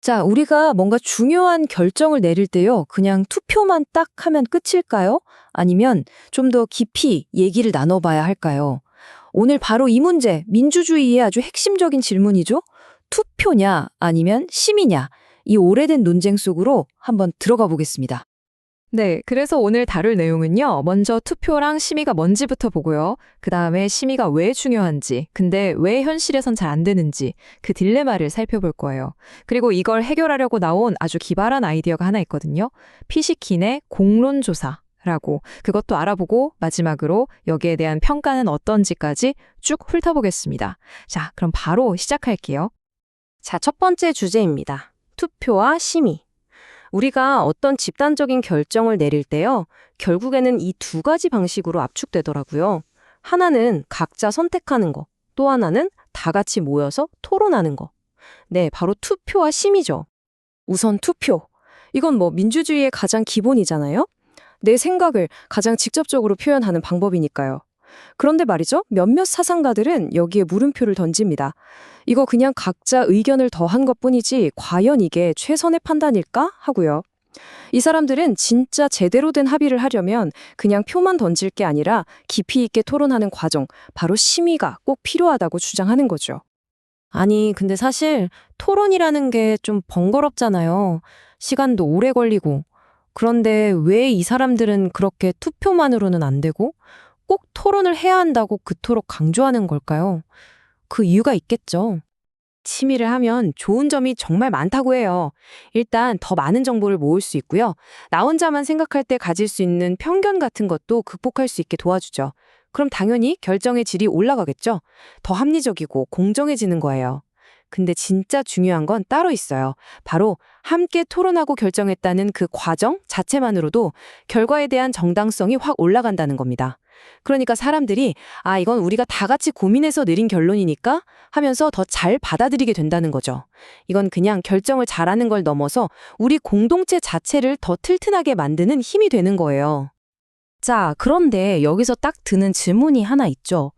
자, 우리가 뭔가 중요한 결정을 내릴 때요, 그냥 투표만 딱 하면 끝일까요? 아니면 좀 더 깊이 얘기를 나눠봐야 할까요? 오늘 바로 이 문제, 민주주의의 아주 핵심적인 질문이죠? 투표냐, 아니면 심이냐, 이 오래된 논쟁 속으로 한번 들어가 보겠습니다. 네, 그래서 오늘 다룰 내용은요. 먼저 투표랑 심의가 뭔지부터 보고요. 그 다음에 심의가 왜 중요한지, 근데 왜 현실에선 잘 안 되는지 그 딜레마를 살펴볼 거예요. 그리고 이걸 해결하려고 나온 아주 기발한 아이디어가 하나 있거든요. 피시킨의 공론조사 라고 그것도 알아보고 마지막으로 여기에 대한 평가는 어떤지까지 쭉 훑어보겠습니다. 자, 그럼 바로 시작할게요. 자, 첫 번째 주제입니다. 투표와 심의. 우리가 어떤 집단적인 결정을 내릴 때요, 결국에는 이 두 가지 방식으로 압축되더라고요. 하나는 각자 선택하는 거, 또 하나는 다 같이 모여서 토론하는 거. 네, 바로 투표와 심의죠. 우선 투표. 이건 뭐 민주주의의 가장 기본이잖아요? 내 생각을 가장 직접적으로 표현하는 방법이니까요. 그런데 말이죠. 몇몇 사상가들은 여기에 물음표를 던집니다. 이거 그냥 각자 의견을 더한 것 뿐이지 과연 이게 최선의 판단일까? 하고요. 이 사람들은 진짜 제대로 된 합의를 하려면 그냥 표만 던질 게 아니라 깊이 있게 토론하는 과정, 바로 심의가 꼭 필요하다고 주장하는 거죠. 아니, 근데 사실 토론이라는 게 좀 번거롭잖아요. 시간도 오래 걸리고. 그런데 왜 이 사람들은 그렇게 투표만으로는 안 되고 꼭 토론을 해야 한다고 그토록 강조하는 걸까요? 그 이유가 있겠죠. 심의를 하면 좋은 점이 정말 많다고 해요. 일단 더 많은 정보를 모을 수 있고요. 나 혼자만 생각할 때 가질 수 있는 편견 같은 것도 극복할 수 있게 도와주죠. 그럼 당연히 결정의 질이 올라가겠죠. 더 합리적이고 공정해지는 거예요. 근데 진짜 중요한 건 따로 있어요. 바로 함께 토론하고 결정했다는 그 과정 자체만으로도 결과에 대한 정당성이 확 올라간다는 겁니다. 그러니까 사람들이 아, 이건 우리가 다 같이 고민해서 내린 결론이니까 하면서 더 잘 받아들이게 된다는 거죠. 이건 그냥 결정을 잘하는 걸 넘어서 우리 공동체 자체를 더 튼튼하게 만드는 힘이 되는 거예요. 자, 그런데 여기서 딱 드는 질문이 하나 있죠.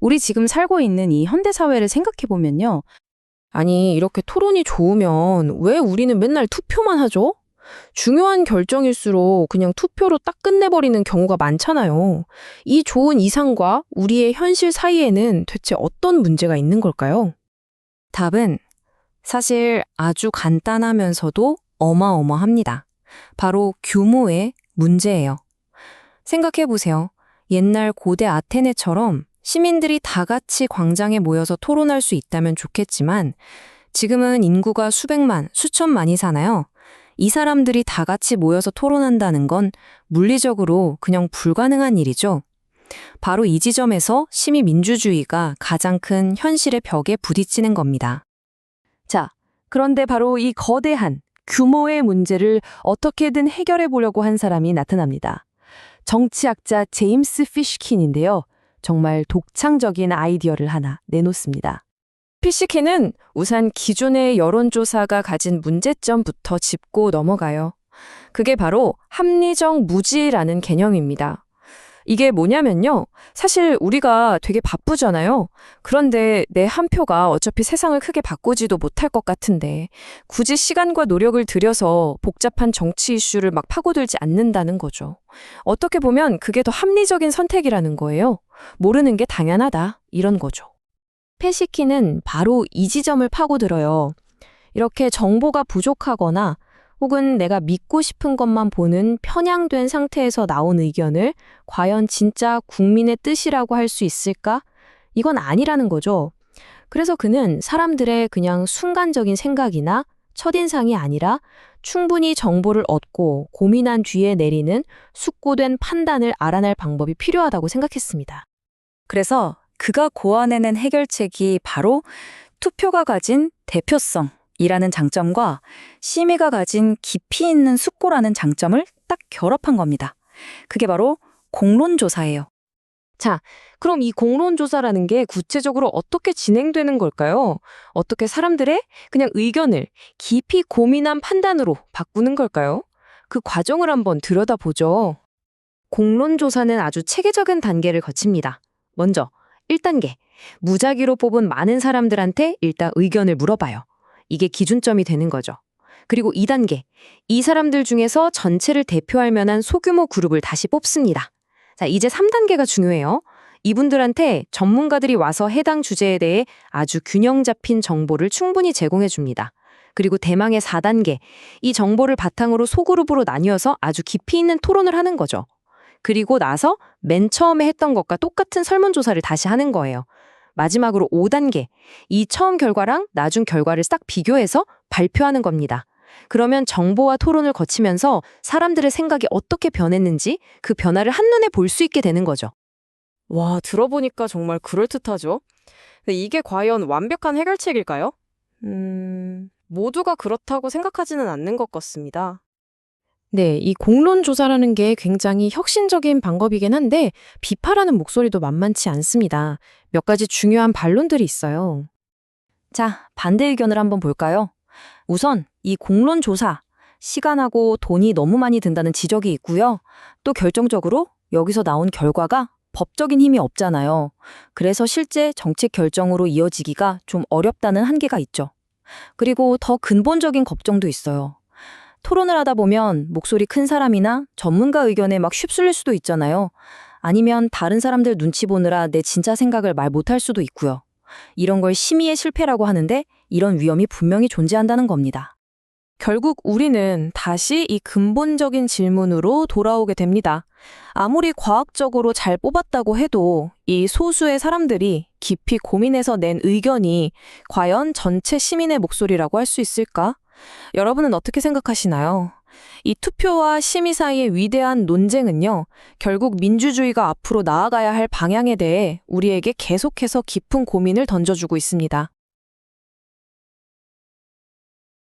우리 지금 살고 있는 이 현대사회를 생각해보면요. 아니, 이렇게 토론이 좋으면 왜 우리는 맨날 투표만 하죠? 중요한 결정일수록 그냥 투표로 딱 끝내버리는 경우가 많잖아요. 이 좋은 이상과 우리의 현실 사이에는 대체 어떤 문제가 있는 걸까요? 답은 사실 아주 간단하면서도 어마어마합니다. 바로 규모의 문제예요. 생각해 보세요. 옛날 고대 아테네처럼 시민들이 다 같이 광장에 모여서 토론할 수 있다면 좋겠지만 지금은 인구가 수백만, 수천만이 사나요? 이 사람들이 다 같이 모여서 토론한다는 건 물리적으로 그냥 불가능한 일이죠. 바로 이 지점에서 시민 민주주의가 가장 큰 현실의 벽에 부딪히는 겁니다. 자, 그런데 바로 이 거대한 규모의 문제를 어떻게든 해결해 보려고 한 사람이 나타납니다. 정치학자 제임스 피쉬킨인데요. 정말 독창적인 아이디어를 하나 내놓습니다. 피시킨은 우선 기존의 여론조사가 가진 문제점부터 짚고 넘어가요. 그게 바로 합리적 무지라는 개념입니다. 이게 뭐냐면요. 사실 우리가 되게 바쁘잖아요. 그런데 내 한 표가 어차피 세상을 크게 바꾸지도 못할 것 같은데 굳이 시간과 노력을 들여서 복잡한 정치 이슈를 막 파고들지 않는다는 거죠. 어떻게 보면 그게 더 합리적인 선택이라는 거예요. 모르는 게 당연하다. 이런 거죠. 패시키는 바로 이 지점을 파고들어요. 이렇게 정보가 부족하거나 혹은 내가 믿고 싶은 것만 보는 편향된 상태에서 나온 의견을 과연 진짜 국민의 뜻이라고 할 수 있을까? 이건 아니라는 거죠. 그래서 그는 사람들의 그냥 순간적인 생각이나 첫인상이 아니라 충분히 정보를 얻고 고민한 뒤에 내리는 숙고된 판단을 알아낼 방법이 필요하다고 생각했습니다. 그래서 그가 고안해낸 해결책이 바로 투표가 가진 대표성 이라는 장점과 심의가 가진 깊이 있는 숙고라는 장점을 딱 결합한 겁니다. 그게 바로 공론조사예요. 자, 그럼 이 공론조사라는 게 구체적으로 어떻게 진행되는 걸까요? 어떻게 사람들의 그냥 의견을 깊이 고민한 판단으로 바꾸는 걸까요? 그 과정을 한번 들여다보죠. 공론조사는 아주 체계적인 단계를 거칩니다. 먼저 1단계. 무작위로 뽑은 많은 사람들한테 일단 의견을 물어봐요. 이게 기준점이 되는 거죠. 그리고 2단계. 이 사람들 중에서 전체를 대표할 만한 소규모 그룹을 다시 뽑습니다. 자, 이제 3단계가 중요해요. 이분들한테 전문가들이 와서 해당 주제에 대해 아주 균형 잡힌 정보를 충분히 제공해 줍니다. 그리고 대망의 4단계. 이 정보를 바탕으로 소그룹으로 나뉘어서 아주 깊이 있는 토론을 하는 거죠. 그리고 나서 맨 처음에 했던 것과 똑같은 설문조사를 다시 하는 거예요. 마지막으로 5단계. 이 처음 결과랑 나중 결과를 싹 비교해서 발표하는 겁니다. 그러면 정보와 토론을 거치면서 사람들의 생각이 어떻게 변했는지 그 변화를 한눈에 볼 수 있게 되는 거죠. 와, 들어보니까 정말 그럴듯하죠? 이게 과연 완벽한 해결책일까요? 음, 모두가 그렇다고 생각하지는 않는 것 같습니다. 네, 이 공론 조사라는 게 굉장히 혁신적인 방법이긴 한데 비판하는 목소리도 만만치 않습니다. 몇 가지 중요한 반론들이 있어요. 자, 반대 의견을 한번 볼까요? 우선 이 공론 조사 시간하고 돈이 너무 많이 든다는 지적이 있고요. 또 결정적으로 여기서 나온 결과가 법적인 힘이 없잖아요. 그래서 실제 정책 결정으로 이어지기가 좀 어렵다는 한계가 있죠. 그리고 더 근본적인 걱정도 있어요. 토론을 하다 보면 목소리 큰 사람이나 전문가 의견에 막 휩쓸릴 수도 있잖아요. 아니면 다른 사람들 눈치 보느라 내 진짜 생각을 말 못할 수도 있고요. 이런 걸 심의의 실패라고 하는데 이런 위험이 분명히 존재한다는 겁니다. 결국 우리는 다시 이 근본적인 질문으로 돌아오게 됩니다. 아무리 과학적으로 잘 뽑았다고 해도 이 소수의 사람들이 깊이 고민해서 낸 의견이 과연 전체 시민의 목소리라고 할 수 있을까? 여러분은 어떻게 생각하시나요? 이 투표와 심의 사이의 위대한 논쟁은요, 결국 민주주의가 앞으로 나아가야 할 방향에 대해 우리에게 계속해서 깊은 고민을 던져주고 있습니다.